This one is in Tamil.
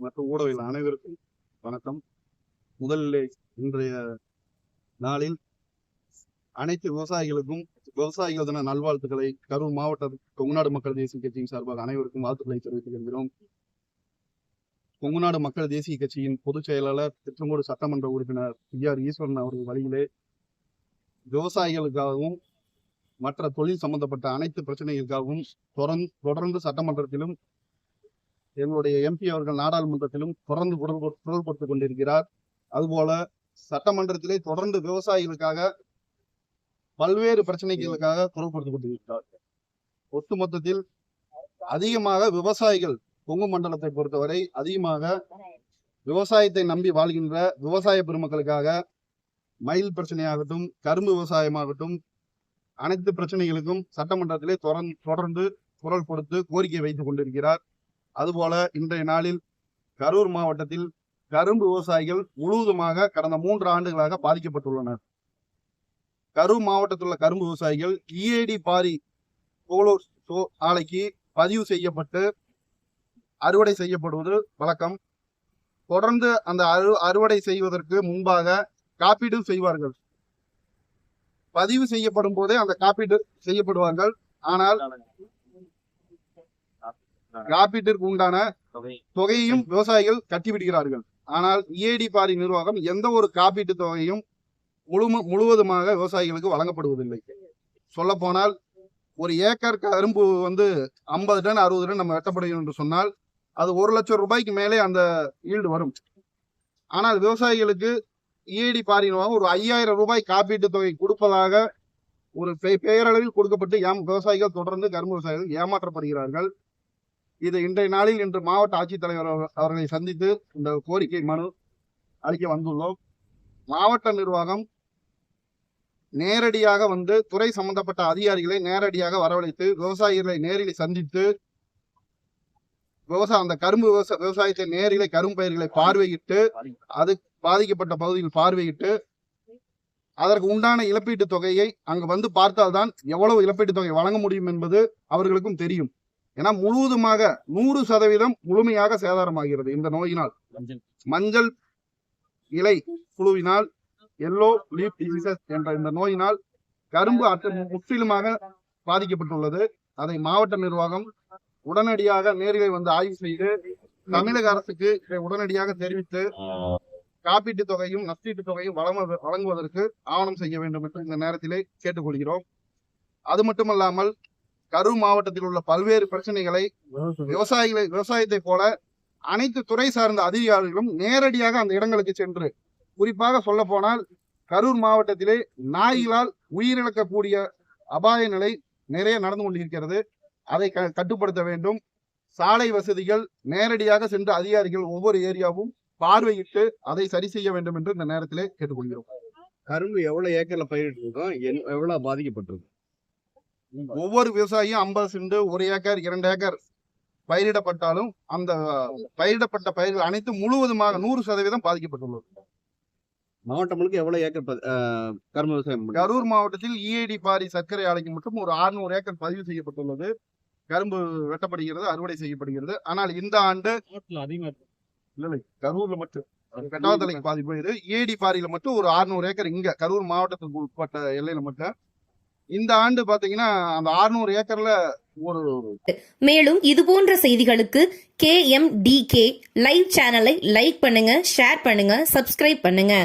மற்றும் ஊடகங்கள் அனைவருக்கும் வணக்கம். முதலில் இன்றைய நாளில் அனைத்து விவசாயிகளுக்கும் விவசாயிகள் தின நல்வாழ்த்துக்களை கரூர் மாவட்ட கொங்குநாடு மக்கள் தேசிய கட்சியின் சார்பாக அனைவருக்கும் வாழ்த்துக்களை தெரிவித்துக் கொள்கிறோம். கொங்குநாடு மக்கள் தேசிய கட்சியின் பொதுச் செயலாளர் திருச்செங்கோடு சட்டமன்ற உறுப்பினர் பி ஆர் ஈஸ்வரன் அவர்கள் வழியிலே விவசாயிகளுக்காகவும் மற்ற தொழில் சம்பந்தப்பட்ட அனைத்து பிரச்சனைகளுக்காகவும் தொடர்ந்து தொடர்ந்து சட்டமன்றத்திலும் எங்களுடைய எம்பி அவர்கள் நாடாளுமன்றத்திலும் தொடர்ந்து குரல் கொ- கொண்டிருக்கிறார். அதுபோல சட்டமன்றத்திலே தொடர்ந்து விவசாயிகளுக்காக பல்வேறு பிரச்சனைகளுக்காக குரல் கொடுத்துக் ஒட்டுமொத்தத்தில் அதிகமாக விவசாயிகள் கொங்கு மண்டலத்தை பொறுத்தவரை அதிகமாக விவசாயத்தை நம்பி வாழ்கின்ற விவசாய பெருமக்களுக்காக மயில் பிரச்சனையாகட்டும் கரும்பு விவசாயமாகட்டும் அனைத்து பிரச்சனைகளுக்கும் சட்டமன்றத்திலே தொடர்ந்து தொடர்ந்து குரல் கொடுத்து கோரிக்கை வைத்துக் கொண்டிருக்கிறார். அதுபோல இன்றைய நாளில் கரூர் மாவட்டத்தில் கரும்பு விவசாயிகள் முழுவதுமாக கடந்த மூன்று ஆண்டுகளாக பாதிக்கப்பட்டுள்ளனர். கரூர் மாவட்டத்தில் உள்ள கரும்பு விவசாயிகள் இஏடி பாரி போலோ சோ- ஆலைக்கு பதிவு செய்யப்பட்டு அறுவடை செய்யப்படுவது வழக்கம். தொடர்ந்து அந்த அறு அறுவடை செய்வதற்கு முன்பாக காப்பீடு செய்வார்கள். பதிவு செய்யப்படும் போதே அந்த காப்பீடு செய்யப்படுவார்கள். ஆனால் காப்பீட்டிற்கு உண்டான தொகையையும் விவசாயிகள் கட்டிவிடுகிறார்கள். ஆனால் இஏடி பாரி நிர்வாகம் எந்த ஒரு காப்பீட்டு தொகையும் முழு முழுவதுமாக விவசாயிகளுக்கு வழங்கப்படுவதில்லை. சொல்ல போனால் ஒரு ஏக்கர் கரும்பு வந்து ஐம்பது டன் அறுபது டன் நம்ம வெட்டப்படுகிறோம் என்று சொன்னால் அது ஒரு லட்சம் ரூபாய்க்கு மேலே அந்த ஈல்டு வரும். ஆனால் விவசாயிகளுக்கு இஏடி பாரி நிர்வாகம் ஒரு ஐயாயிரம் ரூபாய் காப்பீட்டு தொகை கொடுப்பதாக ஒரு பெயரளவில் கொடுக்கப்பட்டு ஏம் விவசாயிகள் தொடர்ந்து கரும்பு விவசாயிகள் ஏமாற்றப்படுகிறார்கள். இது இன்றைய நாளில் இன்று மாவட்ட ஆட்சித்தலைவர் அவர்களை சந்தித்து இந்த கோரிக்கை மனு அளிக்க வந்துள்ளோம். மாவட்ட நிர்வாகம் நேரடியாக வந்து துறை சம்பந்தப்பட்ட அதிகாரிகளை நேரடியாக வரவழைத்து விவசாயிகளை நேரில் சந்தித்து விவசாய அந்த கரும்பு விவசாய விவசாயத்தை நேரிலே கரும்பு பயிர்களை பார்வையிட்டு அது பாதிக்கப்பட்ட பகுதியில் பார்வையிட்டு அதற்கு உண்டான இழப்பீட்டுத் தொகையை அங்கு வந்து பார்த்தால்தான் எவ்வளவு இழப்பீட்டுத் தொகை வழங்க முடியும் என்பது அவர்களுக்கும் தெரியும். ஏன்னா முழுவதுமாக நூறு சதவீதம் முழுமையாக சேதாரமாகிறது இந்த நோயினால். மஞ்சள். இலை புழுவினால் எல்லோ லீப் டிசீசஸ் என்ற இந்த நோயினால் கரும்பு அற்ற முற்றிலுமாக பாதிக்கப்பட்டுள்ளது. அதை மாவட்ட நிர்வாகம் உடனடியாக நேரிலே வந்து ஆய்வு செய்து தமிழக அரசுக்கு உடனடியாக தெரிவித்து காப்பீட்டு தொகையும் நஷ்டீட்டு தொகையும் வழங்க வழங்குவதற்கு ஆவணம் செய்ய வேண்டும் என்று இந்த நேரத்திலே கேட்டுக்கொள்கிறோம். அது மட்டுமல்லாமல் கரூர் மாவட்டத்தில் உள்ள பல்வேறு பிரச்சனைகளை விவசாயிகளை. விவசாயத்தை போல அனைத்து துறை சார்ந்த அதிகாரிகளும் நேரடியாக அந்த இடங்களுக்கு சென்று குறிப்பாக சொல்ல போனால் கரூர் மாவட்டத்திலே நாய்களால் உயிரிழக்கக்கூடிய அபாய நிலை நிறைய நடந்து கொண்டிருக்கிறது. அதை க- கட்டுப்படுத்த வேண்டும். சாலை வசதிகள் நேரடியாக சென்று அதிகாரிகள் ஒவ்வொரு ஏரியாவும் பார்வையிட்டு அதை சரி செய்ய வேண்டும் என்று இந்த நேரத்திலே கேட்டுக்கொள்கிறோம். கரும்பு எவ்வளவு ஏக்கர்ல பயிரிட்டு இருக்கோம் என்- எவ்வளவு பாதிக்கப்பட்டிருக்கு? ஒவ்வொரு விவசாயியும் ஐம்பது சென்ட் ஒரு ஏக்கர் இரண்டு ஏக்கர் பயிரிடப்பட்டாலும் அந்த பயிரிடப்பட்ட பயிர்கள் அனைத்தும் முழுவதுமாக நூறு சதவீதம் பாதிக்கப்பட்டுள்ளது. மாவட்டம் முழுக்க எவ்வளவு ஏக்கர் கரும்பு விவசாயம்? கரூர் மாவட்டத்தில் இஏடி பாரி சர்க்கரை ஆலைக்கு மட்டும் ஒரு 600 ஏக்கர் பதிவு செய்யப்பட்டுள்ளது. கரும்பு வெட்டப்படுகிறது அறுவடை செய்யப்படுகிறது. ஆனால் இந்த ஆண்டு இல்லை இல்லை. கரூர்ல மட்டும். பெட்டாத்தலைக்கு பாதி போயிரு ஏடி பாரியில மட்டும் ஒரு 600 ஏக்கர் இங்க கரூர் மாவட்டத்துக்கு உட்பட்ட எல்லையில மட்டும் இந்த ஆண்டு பாத்தீங்கன்னா அந்த 600 ஏக்கர்ல ஒரு மேலும் இது போன்ற செய்திகளுக்கு கே எம்டி கே லைவ் சேனலை லைக் பண்ணுங்க ஷேர் பண்ணுங்க சப்ஸ்கிரைப் பண்ணுங்க.